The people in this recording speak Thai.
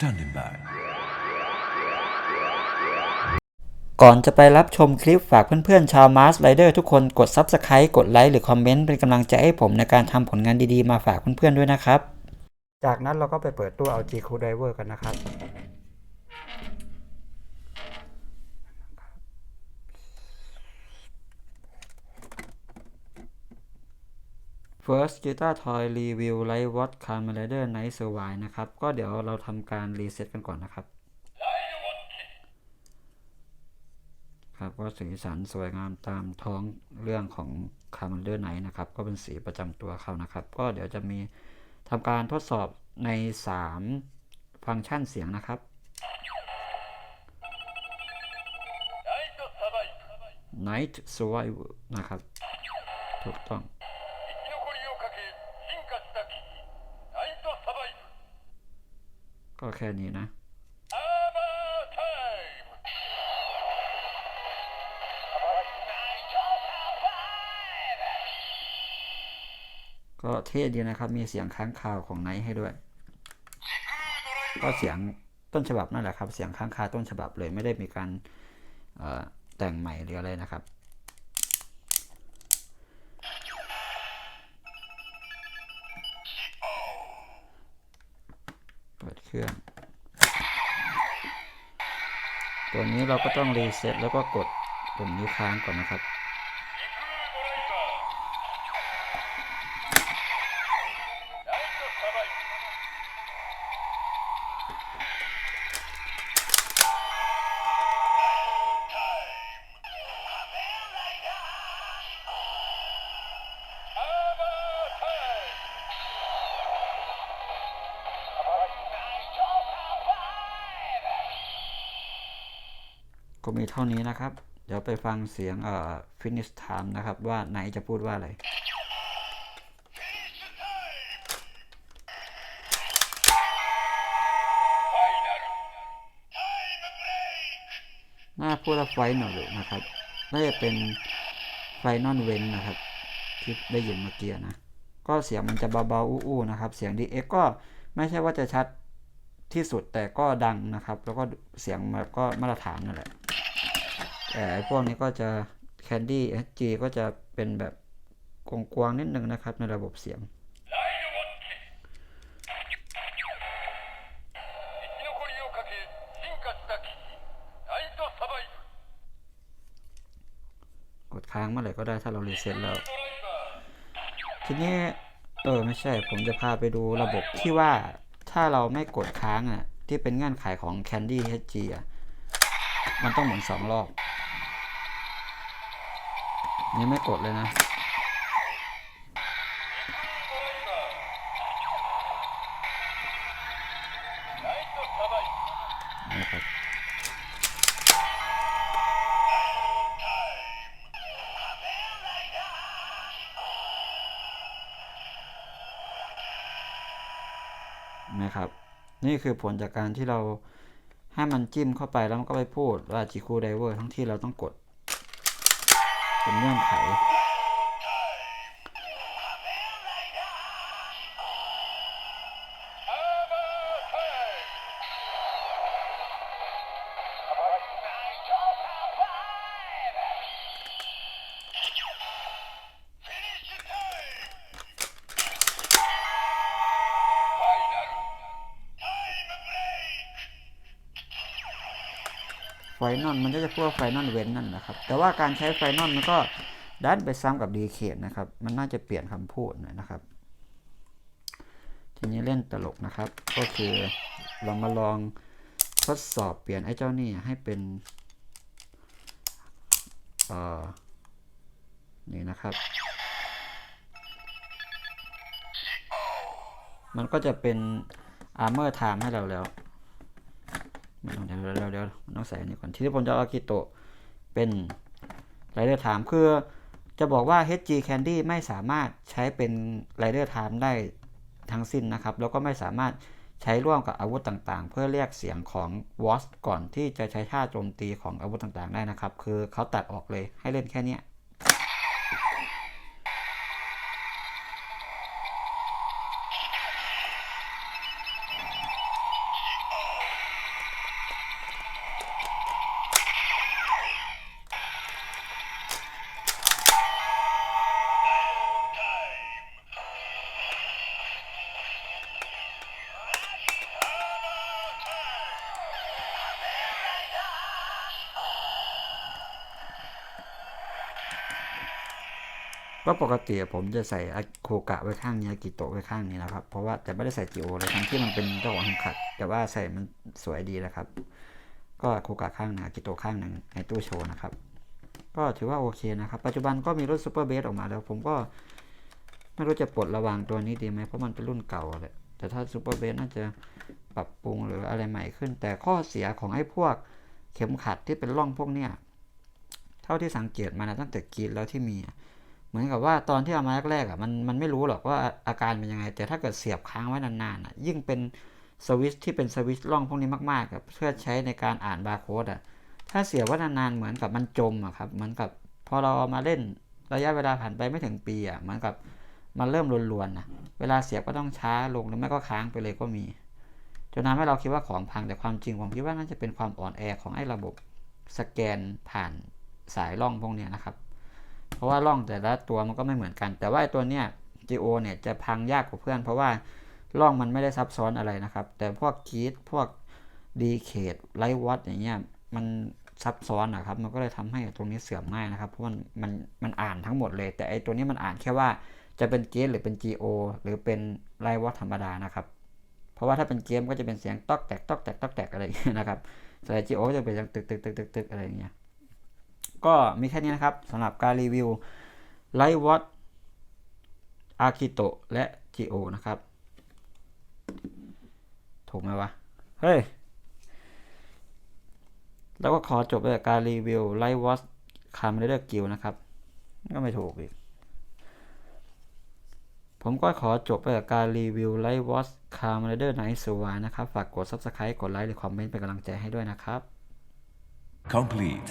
Standing by. ก่อนจะไปรับชมคลิปฝากเพื่อนๆ ชาวมาร์สไรเดอร์ทุกคนกด Subscribe กดไลค์หรือคอมเมนต์เป็นกำลังใจให้ผมในการทำผลงานดีๆ มาฝากเพื่อนๆด้วยนะครับ จากนั้นเราก็ไปเปิดตู้เอา G c o d i v e r กันนะครับ First Guitar Toy Review Live Watch Kamen Rider Night Survive นะครับ ก็เดี๋ยวเราทำการรีเซ็ตกันก่อนนะครับ ครับก็สีสันสวยงามตามท้องเรื่องของ c a m e r Night นะครับ ก็เป็นสีประจำตัวเขานะครับ ก็เดี๋ยวจะมีทำการทดสอบใน 3 ฟังก์ชันเสียงนะครับ Night Survival นะครับ ถูกต้อง ก็แค่นี้นะ ก็เท่ดีนะครับ มีเสียงค้างคาวของไนท์ให้ด้วย ก็เสียงต้นฉบับนั่นแหละครับ เสียงค้างคาต้นฉบับเลยไม่ได้มีการแต่งใหม่หรืออะไรนะครับ เครื่อง ตัวนี้เราก็ต้องรีเซ็ตแล้วก็กดปุ่มนี้วค้างก่อนนะครับ ก็มีเท่านี้นะครับ เดี๋ยวไปฟังเสียงเอ่อฟินิชไทม์นะครับ ว่าไหนจะพูดว่าอะไรน่าพูดว่าไฟหน่อยนะครับน่าจะเป็นไฟนอนเวนนะครับ ที่ได้ยินเมื่อกี้นะ ก็เสียงมันจะเบาๆอู้ๆนะครับ เสียงดีเอ็ก็ไม่ใช่ว่าจะชัดที่สุดแต่ก็ดังนะครับ แล้วก็เสียงแบบก็มาตรฐานนั่นแหละ แต่ไอพวกนี้ก็จะ Candy จีก็จะเป็นแบบกงกวางๆนิดนึงนะครับในระบบเสียง กดค้างเมื่อไหร่ก็ได้ถ้าเรารีเซ็ตแล้ว ทีนี้ เออ ไม่ใช่ ผมจะพาไปดูระบบที่ว่าถ้าเราไม่กดค้างอะ ที่เป็นเงื่อนไขของ Candy จีอะ มันต้องหมุนสองรอบ นี่ไม่กดเลยนะ นี่ครัะครับ นี่คือผลจากการที่เราให้มันจิ้มเข้าไปแล้วมันก็ไปพูดว่าจิคูไดเวอร์ทั้งที่เราต้องกด เป็นเงื่อนไข ไฟนอลมันก็จะพูดว่าไฟนอลเว้นนั่นนะครับ แต่ว่าการใช้ไฟนอลมันก็ดันไปซ้ำกับดีเคทนะครับ มันน่าจะเปลี่ยนคำพูดหน่อยนะครับ ทีนี้เล่นตลกนะครับ ก็คือเรามาลองทดสอบเปลี่ยนไอ้เจ้านี่ให้เป็นเออนี่นะครับ มันก็จะเป็น armor time ให้เราแล้ว เดี๋ยวเดี๋ยวเดี๋ยวมันต้องใส่นนี้ก่อนที่ผมจะเอาอากิโตะเป็นไรเดอร์ไทม์คือจะบอกว่า HG Candy ไม่สามารถใช้เป็นไรเดอร์ไทม์ได้ทั้งสิ้นนะครับ แล้วก็ไม่สามารถใช้ร่วมกับอาวุธต่างๆ เพื่อเรียกเสียงของ w a s ก่อนที่จะใช้ท่าโจมตีของอาวุธต่างๆ ได้นะครับ คือเขาตัดออกเลยให้เล่นแค่เนี้ ก็ปกติผมจะใส่อโคกะไว้ข้างนี้กิโตะไว้ข้างนี้นะครับ เพราะว่าแต่ไม่ได้ใส่จิโอเลยทั้งที่มันเป็นเจ้าของขัด แต่ว่าใส่มันสวยดีนะครับ ก็โคกะข้างหนึ่งกิโตะข้างหนึ่งในตู้โชว์นะครับ ก็ถือว่าโอเคนะครับ ปัจจุบันก็มีรถซูเปอร์เบสออกมาแล้วผมก็ไม่รู้จะปลดระวางตัวนี้ดีไหมเพราะมันเป็นรุ่นเก่าแหละแต่ถ้าซูเปอร์เบสน่าจะปรับปรุงหรืออะไรใหม่ขึ้น แต่ข้อเสียของไอ้พวกเข็มขัดที่เป็นร่องพวกเนี้ยเท่าที่สังเกตมานะตั้งแต่กรีนแล้วที่มี เหมือนกับว่าตอนที่เอามาแรกๆอะมันมันไม่รู้หรอกว่าอาการเป็นยังไง แต่ถ้าเกิดเสียบค้างไว้นานๆอะ ยิ่งเป็นสวิตช์ที่เป็นสวิตช์ล่องพวกนี้มากๆครับเพื่อใช้ในการอ่านบาร์โค้ดอะถ้าเสียบไว้นานๆเหมือนกับมันจมอะครับเหมือนกับพอเราเอามาเล่นระยะเวลาผ่านไปไม่ถึงปีอะเหมือนกับมันเริ่มรวนๆนะเวลาเสียบก็ต้องช้าลงหรือไม่ก็ค้างไปเลยก็มีจนทำให้เราคิดว่าของพังแต่ความจริงผมคิดว่าน่าจะเป็นความอ่อนแอของไอ้ระบบสแกนผ่านสายล่องพวกนี้นะครับ เพราะว่าร่องแต่ละตัวมันก็ไม่เหมือนกัน แต่ว่าไอ้ตัวเนี้ย GO เนี่ยจะพังยากกว่าเพื่อน เพราะว่าร่องมันไม่ได้ซับซ้อนอะไรนะครับ แต่พวกกีดพวกดีเคดไลท์วอตอย่างเงี้ยมันซับซ้อนนะครับ มันก็เลยทำให้ตรงนี้เสื่อมง่ายนะครับ เพราะมันมันมันอ่านทั้งหมดเลย แต่ไอ้ตัวนี้มันอ่านแค่ว่าจะเป็นเกสหรือเป็น GO หรือเป็นไลท์วอตธรรมดานะครับ เพราะว่าถ้าเป็นเกมก็จะเป็นเสียงตอกแตกตอกแตกตอกแตกอะไรอย่างเงี้ยนะครับส่วนไอ้ GO จะเป็นเสียงตึกตึกตึกตึกตึกอะไรอย่างเงี้ย ก็มีแค่นี้นะครับสำหรับการรีวิว Light Watch Akito และ Geo นะครับ ถูกไหมวะ เฮ้ย แล้วก็ขอจบไปกับการรีวิว Light Watch c a m e r a Guild นะครับ ก็ไม่ถูกอีก ผมก็ขอจบไปกับการรีวิว Light Watch c a m e r a Night s w a นะครับ ฝากกด Subscribe กดไลค์หรือคอมเมนต์เป็นกำลังใจให้ด้วยนะครับ Complete.